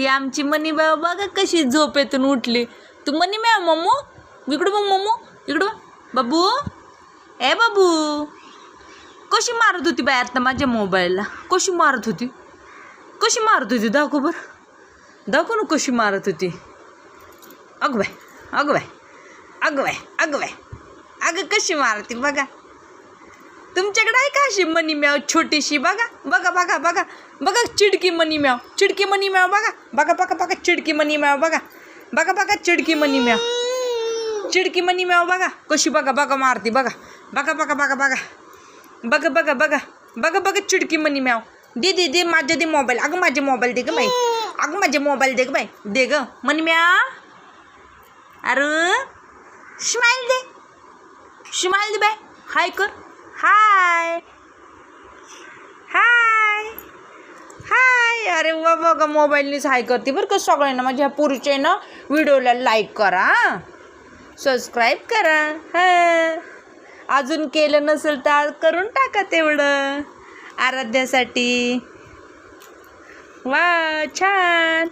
ही आमची मनी बाबा बघा कशी झोपेतून उठली. तू मनी मॅम मम्मू इकडं बघ मम्मू इकडं बाबू ए बाबू कशी मारत होती बाय आता माझ्या मोबाईलला? कशी मारत होती? कशी मारत होती? दाखव बरं. दाखव ना कशी मारत होती. अगं बाय अगं बाय अगं बाय अगं बाय अगं कशी मारते बघा. आहे का मनी म्याव छोटीशी बघा बघा बघा बघा बघा चिडकी मनी म्याव चिडकी मनी म्याव बघा बघा बघा बघा चिडकी मनी म्याव बघा बघा बघा चिडकी मनी म्याव चिडकी मनी म्याव बघा कशी बघा बघा मारते बघा बघा बघा बघा बघा बघा बघा बघा बघा बघा चिडकी मनी म्याव दे दे दे माझ्या दे मोबाईल अगं माझे मोबाईल दे ग अगं माझे मोबाईल दे ग दे ग मनी म्याव अरे स्माईल दे स्माईल दे बाय हाय कर हाय. हाय. हाय. अरे वा बघा मोबाईलनीच हाय करते बरं का सगळ्यांना. माझ्या ह्या ना व्हिडिओला लाईक करा सबस्क्राईब करा हां. अजून केलं नसेल तर करून टाका तेवढं. आराध्यासाठी. वा छान.